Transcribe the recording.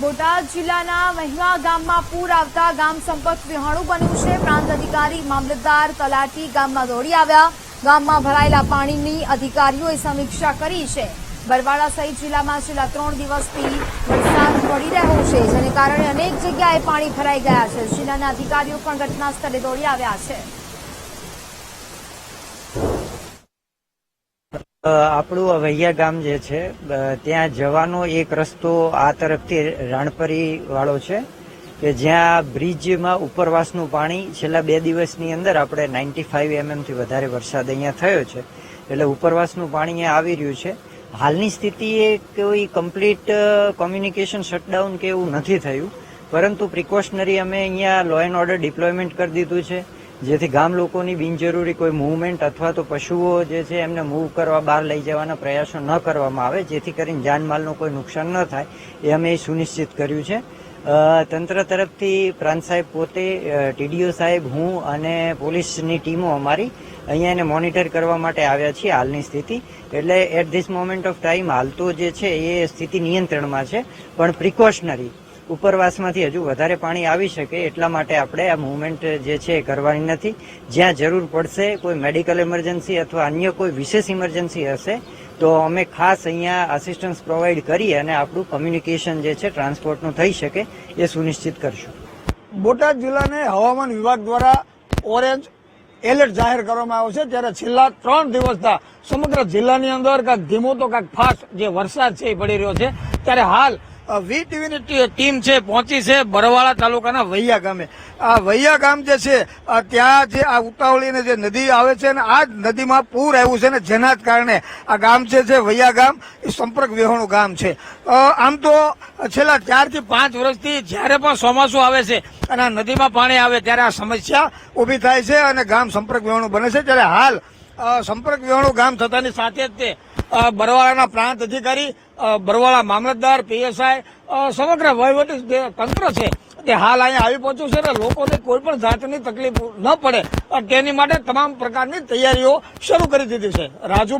બોટાદ જિલ્લાના મહિમા ગામમાં પૂર આવતા ગામ સંપર્ક વિહાણું બન્યું છે. પ્રાંત અધિકારી, મામલતદાર તલાટી ગામમાં દોડી આવ્યા. ગામમાં ભરાયેલા પાણીની અધિકારીઓએ સમીક્ષા કરી છે. બરવાડા સહિત જિલ્લામાં છેલ્લા ત્રણ દિવસથી વરસાદ પડી રહ્યો છે, જેને કારણે અનેક જગ્યાએ પાણી ભરાઈ ગયા છે. જિલ્લાના અધિકારીઓ પણ ઘટના સ્થળે દોડી આવ્યા છે. આપણું વૈયા ગામ જે છે ત્યાં જવાનો એક રસ્તો આ તરફથી રાણપરી વાળો છે, કે જ્યાં બ્રિજમાં ઉપરવાસનું પાણી છેલ્લા બે દિવસની અંદર આપણે નાઇન્ટી ફાઇવ એમએમથી વધારે વરસાદ અહીંયા થયો છે. એટલે ઉપરવાસનું પાણી અહીંયા આવી રહ્યું છે. હાલની સ્થિતિ એ કોઈ કમ્પ્લીટ કોમ્યુનિકેશન શટડાઉન કે એવું નથી થયું. પરંતુ પ્રિકોશનરી અમે અહીંયા લો એન્ડ ઓર્ડર ડિપ્લોયમેન્ટ કરી દીધું છે. જેથી ગામ લોકોની બિનજરૂરી કોઈ મૂવમેન્ટ અથવા તો પશુઓ જે છે એમને મૂવ કરવા બહાર લઈ જવાના પ્રયાસો ન કરવામાં આવે, જેથી કરીને જાનમાલનું કોઈ નુકસાન ન થાય, એ અમે સુનિશ્ચિત કર્યું છે. તંત્ર તરફથી પ્રાંત સાહેબ પોતે ટીડીઓ સાહેબ, હું અને પોલીસની ટીમો અમારી અહીંયા એને મોનિટર કરવા માટે આવ્યા છીએ હાલની સ્થિતિ. એટલે at this moment of time હાલ તો જે છે એ સ્થિતિ નિયંત્રણમાં છે, પણ પ્રિકોશનરી ઉપરવાસમાંથી હજુ વધારે પાણી આવી શકે એટલા માટે આપણે આ મુવમેન્ટ જે છે એ કરવાની નથી. જ્યાં જરૂર પડશે કોઈ મેડિકલ ઇમરજન્સી અથવા અન્ય કોઈ વિશેષ ઇમરજન્સી હશે, તો અમે ખાસ અહીંયા આસિસ્ટન્સ પ્રોવાઈડ કરી અને આપણું કમ્યુનિકેશન જે છે ટ્રાન્સપોર્ટનું થઈ શકે એ સુનિશ્ચિત કરશું. બોટાદ જિલ્લાને હવામાન વિભાગ દ્વારા ઓરેન્જ એલર્ટ જાહેર કરવામાં આવ્યો છે. ત્યારે છેલ્લા ત્રણ દિવસના સમગ્ર જિલ્લાની અંદર કાંઈક ધીમો તો કાંઈક ફાસ્ટ જે વરસાદ છે એ પડી રહ્યો છે. ત્યારે હાલ વી ટીવીની ટીમ છે, પહોંચી છે બરવાળા તાલુકાના વૈયા ગામે. આ વૈયા ગામ જે છે ત્યાં જે આ ઉતાવળીને જે નદી આવે છે ને, આ જ નદીમાં પૂર આવ્યું છે ને, જેના જ કારણે આ ગામ છે જે વૈયા ગામ, એ સંપર્ક વિહોણું ગામ છે. આમ તો છેલ્લા ચારથી પાંચ વર્ષથી જ્યારે પણ ચોમાસું આવે છે અને આ નદીમાં પાણી આવે ત્યારે આ સમસ્યા ઊભી થાય છે અને ગામ સંપર્ક વિહોણું બને છે. ત્યારે હાલ સંપર્ક વિહોણું ગામ થતાની સાથે જ તે બરવાળાના પ્રાંત અધિકારી બરવાળા મામલતદાર, પીએસઆઈ સમગ્ર વહીવટી જે તંત્ર છે, તે હાલ અહીંયા આવી પહોંચ્યું છે અને લોકોને કોઈ પણ જાતની તકલીફ ન પડે. તેની માટે તમામ પ્રકારની તૈયારીઓ શરૂ કરી દીધી છે. રાજુ